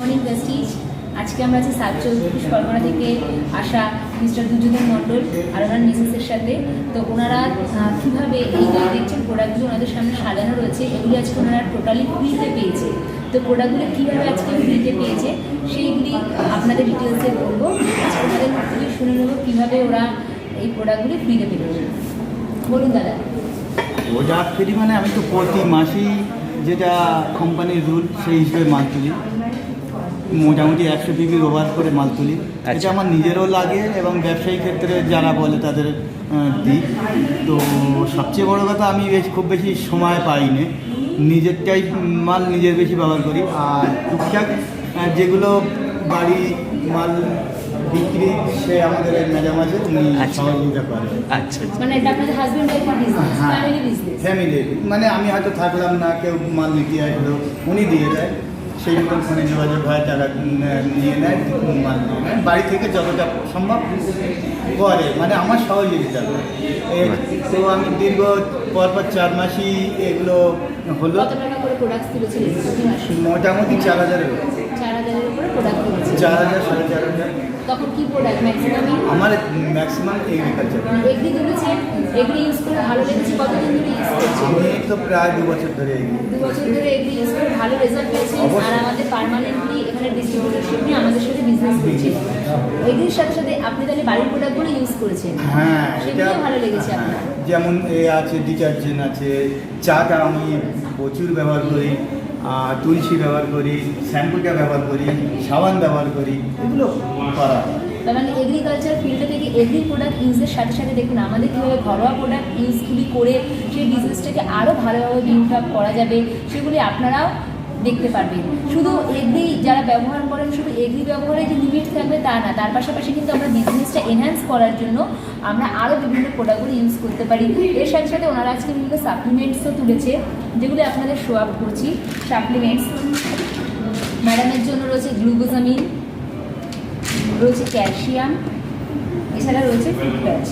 Morning Prestige আজকে আমরা আছি সাত চৌত্রিশ পরগনা থেকে আসা মিস্টার দুর্যোধন মণ্ডল আর ওনার মিসেসের সাথে। তো ওনারা কীভাবে এই যে দেখছেন? প্রোডাক্টগুলো ওনাদের সামনে সাজানো রয়েছে। এগুলি আজকে ওনারা টোটালি ফ্রিতে পেয়েছে। তো প্রোডাক্টগুলো কীভাবে আজকে ফ্রিতে পেয়েছে, সেইগুলি আপনাদের ডিটেলসে বলব। আজকে ওনাদের থেকে শুনে নেব কীভাবে ওরা এই প্রোডাক্টগুলি ফ্রিতে পেয়েছে। বলুন দাদা। ওজা ফ্রি মানে আমি তো প্রতি মাসেই যেটা কোম্পানির রুল সেই হিসেবে মাল তুলি। মোটামুটি একশো পিপির ওভার করে মাল তুলি। এটা আচ্ছা। আমার নিজেরও লাগে এবং ব্যবসায়ী ক্ষেত্রে যারা বলে তাদের দিই তো সবচেয়ে বড় কথা আমি বেশ খুব বেশি সময় পাই পাইনি। নিজেরটাই মাল নিজের বেশি ব্যবহার করি। আর টুকটাক যেগুলো বাড়ি মাল বিক্রি সে আমাদের ম্যাডাম আছে উনি আচ্ছা। সহযোগিতা করে আচ্ছা আচ্ছা। মানে এটা আপনাদের বিজনেস হ্যাঁ ফ্যামিলি বিজনেস ফ্যামিলি মানে আমি হয়তো থাকলাম না কেউ মাল নিতে আসলো উনি দিয়ে দেয়। সেই রকম ফোনে যোগাযোগ হয় তারা নিয়ে নেয় মাল বাড়ি থেকে যতটা সম্ভব করে মানে আমার সহযোগিতা। তো আমি দীর্ঘ পরপর চার মাসই এগুলো হলো। কত টাকা করে প্রোডাক্ট তুলেছিলেন? প্রতি মাসে মোটামুটি চার হাজারের প্রোডাক্ট তুলেছিলেন চার হাজার সাড়ে চার হাজার। তখন কি প্রোডাক্ট ম্যাক্সিমামই আমার maximum agriculture agri agri use করে ভালো লেগেছে? কতদিন ধরে ইউজ আমি তো প্রায় দু বছর ধরে এগিয়ে দু বছর ধরে এগ্রি ইউজ করে ভালো রেজাল্ট আর আমাদের পার্মানেন্টলি এখানে ডিস্ট্রিবিউটরশিপ নিয়ে আমাদের সাথে বিজনেস এগ্রির সাথে সাথে আপনি তাহলে বাড়ির প্রোডাক্টগুলো ইউজ করেছেন। হ্যাঁ ভালো লেগেছে আপনার। যেমন এ আছে ডিটারজেন্ট আছে চাটা আমি প্রচুর ব্যবহার করি তুলসী ব্যবহার করি, শ্যাম্পুটা ব্যবহার করি, সাবান ব্যবহার করি, এগুলো করা। তার মানে এগ্রিকালচার ফিল্ডে থেকে এগ্রি প্রোডাক্ট ইউজের সাথে সাথে দেখুন, আমাদের কীভাবে ঘরোয়া প্রোডাক্ট ইউজগুলি করে সেই বিজনেসটাকে আরও ভালোভাবে বিল্ড আপ করা যাবে, সেগুলি আপনারাও দেখতে পারবেন শুধু এগ্রি যারা ব্যবহার করেন, শুধু এগ্রি ব্যবহারে যে লিমিট থাকবে তা না, তার পাশাপাশি কিন্তু আমরা বিজনেসটা এনহ্যান্স করার জন্য আমরা আরও বিভিন্ন প্রোডাক্টগুলো ইউজ করতে পারি। এর সাথে সাথে ওনারা আজকে বিভিন্ন সাপ্লিমেন্টসও তুলেছে, যেগুলি আপনাদের শো আপ করছি। সাপ্লিমেন্টস ম্যাডামের জন্য রয়েছে গ্লুকোজামিন রয়েছে ক্যালসিয়াম এছাড়া রয়েছে ফুড প্যাচ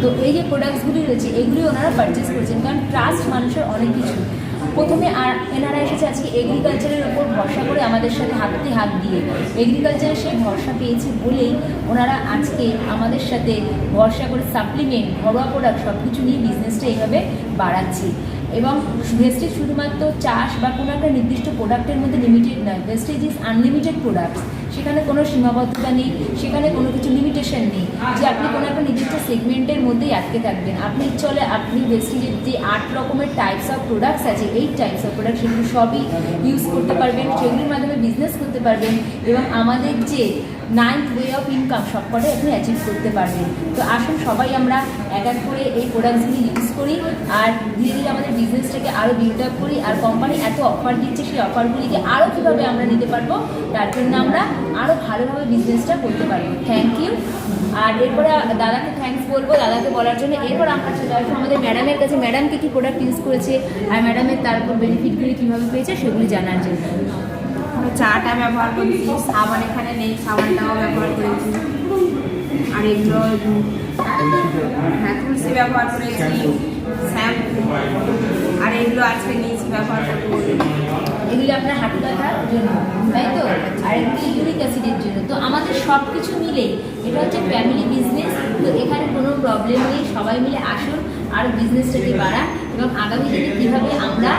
তো এই যে প্রোডাক্টসগুলি রয়েছে এগুলি ওনারা পারচেস করেছেন, কারণ ট্রাস্ট মানুষের অনেক কিছু। প্রথমে আর এনারা আজকে এগ্রিকালচারের ওপর ভরসা করে আমাদের সাথে হাতে হাত দিয়ে। এগ্রিকালচারে সেই ভরসা পেয়েছে বলেই ওনারা আজকে আমাদের সাথে ভরসা করে সাপ্লিমেন্ট ঘরোয়া প্রোডাক্ট সব কিছু নিয়ে বিজনেসটা এইভাবে বাড়াচ্ছি। এবং ভেস্টেজ শুধুমাত্র চাষ বা কোনো একটা নির্দিষ্ট প্রোডাক্টের মধ্যে লিমিটেড নয় ভেস্টেজ ইজ আনলিমিটেড প্রোডাক্টস সেখানে কোনো সীমাবদ্ধতা নেই, সেখানে কোনো কিছু লিমিটেশন নেই যে আপনি কোনো একটা নির্দিষ্ট সেগমেন্টের মধ্যেই আটকে থাকবেন। আপনি চলে আপনি ভেস্টেজের যে আট রকমের টাইপস অফ প্রোডাক্টস আছে এই টাইপস অফ প্রোডাক্ট সেগুলো সবই ইউজ করতে পারবেন, সেগুলির মাধ্যমে বিজনেস করতে পারবেন এবং আমাদের যে নাইন্থ ওয়ে অফ ইনকাম সবকটাই আপনি অ্যাচিভ করতে পারবেন। তো আসুন সবাই আমরা এক এক করে এই প্রোডাক্টসগুলি ইউজ করি আর ধীরে ধীরে আমাদের বিজনেসটাকে আরও বিল্ড আপ করি আর কোম্পানি এত অফার দিচ্ছে, সেই অফারগুলিকে আরও কীভাবে আমরা নিতে পারব, তার জন্য আমরা আরও ভালোভাবে বিজনেসটা করতে পারব থ্যাংক ইউ আর এরপরে দাদাকে থ্যাঙ্কস বলব, দাদাকে বলার জন্য এরপর আমরা চলে আসব আমাদের ম্যাডামের কাছে। ম্যাডাম কী প্রোডাক্ট ইউজ করেছে আর ম্যাডামের তারপর বেনিফিটগুলি কীভাবে পেয়েছে সেগুলি জানার জন্য। চাটা ব্যবহার করেছি, সাবান এখানে নেই, সাবানটাও ব্যবহার করেছি। আর এগুলো হ্যাঁ তুলসী ব্যবহার করেছি, শ্যাম্পু। আর এগুলো আজকে নিয়েছি ব্যবহার করতে। এগুলি আপনার হাঁটু ব্যথার জন্য তাই তো? আর এগুলি ইউরিক অ্যাসিডের জন্য। তো আমাদের সব কিছু মিলে এটা হচ্ছে ফ্যামিলি বিজনেস তো এখানে কোনো প্রবলেম নেই সবাই মিলে আসুন আর বিজনেসটাকে বাড়ান এবং আগামী দিনে কীভাবে আমরা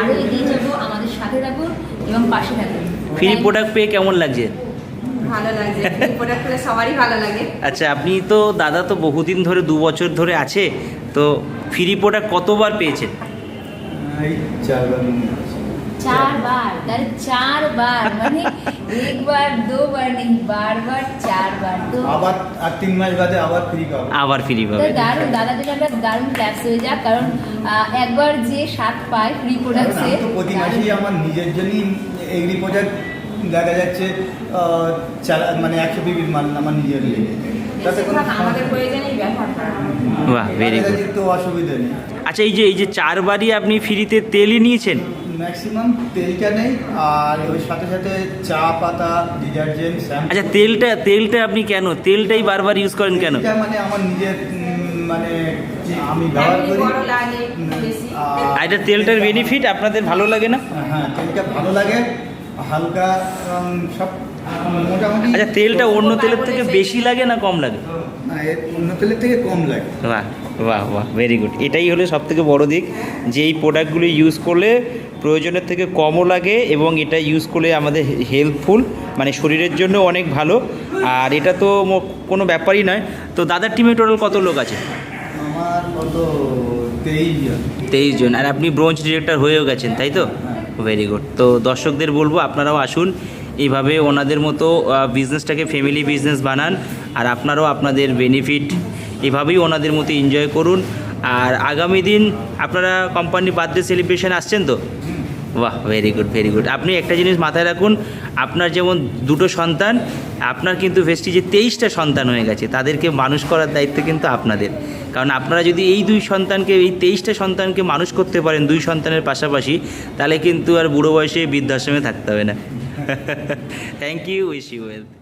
আরও এগিয়ে যাব আমাদের সাথে থাকুন এবং পাশে থাকুন। ফ্রি প্রোডাক্ট পেয়ে কেমন লাগছে? ভালো লাগছে প্রোডাক্ট সবারই ভালো লাগে। আচ্ছা আপনি তো দাদা তো বহুদিন ধরে দু বছর ধরে আছে তো ফ্রি প্রোডাক্ট কতবার পেয়েছেন? চারবার আছে। চারবার তাহলে চারবার মানে একবার দুবার নেই বারবার চারবার তো আবার আর তিন মাস বাদে আবার ফ্রি পাবো। আবার ফ্রি পাবে। দারুণ দাদার জন্য একটা দারুণ ক্লাস হয়ে যাক কারণ একবার যে স্বাদ পায় ফ্রি প্রোডাক্টসে প্রতি মাসেই আমার নিজের জন্যই এগ্রি প্রোডাক্ট দেখা যাচ্ছে মানে একশো পিপির মাল আমার নিজের তো অসুবিধা নেই। আচ্ছা এই যে এই যে চারবারই আপনি ফ্রিতে তেলই নিয়েছেন? ম্যাক্সিমাম তেলটা নেই আর ওই সাথে সাথে চা পাতা ডিটারজেন্ট শ্যাম্পু। আচ্ছা তেলটা তেলটা আপনি কেন? তেলটাই বারবার ইউজ করেন কেন? এটা মানে আমার নিজের মানে আমি ব্যবহার করি। লাগে আর- এটা তেলটার বেনিফিট আপনাদের ভালো লাগে না? হ্যাঁ তেলটা ভালো লাগে হালকা সব মোটামুটি আচ্ছা তেলটা অন্য তেলের থেকে বেশি লাগে না কম লাগে? এর অন্য তেলের থেকে কম লাগে। বাহ বাহ বাহ ভেরি গুড এটাই হলো সব থেকে বড়ো দিক যে এই প্রোডাক্টগুলি ইউজ করলে প্রয়োজনের থেকে কমও লাগে এবং এটা ইউজ করলে আমাদের হেল্পফুল মানে শরীরের জন্য অনেক ভালো। আর এটা তো কোনো ব্যাপারই নয়। তো দাদার টিমে টোটাল কত লোক আছে? আমার কত? তেইশ জন। তেইশ জন। আর আপনি ব্রোঞ্জ ডিরেক্টর হয়েও গেছেন তাই তো? ভেরি গুড তো দর্শকদের বলব আপনারাও আসুন এইভাবে ওনাদের মতো বিজনেসটাকে ফ্যামিলি বিজনেস বানান। আর আপনারাও আপনাদের বেনিফিট এভাবেই ওনাদের মতো এনজয় করুন। আর আগামী দিন আপনারা কোম্পানি বার্থডে সেলিব্রেশন আসছেন তো? বাহ ভেরি গুড ভেরি গুড আপনি একটা জিনিস মাথায় রাখুন, আপনার যেমন দুটো সন্তান, আপনার কিন্তু ভেস্টিজে তেইশটা সন্তান হয়ে গেছে। তাদেরকে মানুষ করার দায়িত্ব কিন্তু আপনাদের। কারণ আপনারা যদি এই দুই সন্তানকে, এই তেইশটা সন্তানকে মানুষ করতে পারেন দুই সন্তানের পাশাপাশি, তাহলে কিন্তু আর বুড়ো বয়সে বৃদ্ধাশ্রমে থাকতে হবে না। Thank you wish you wealth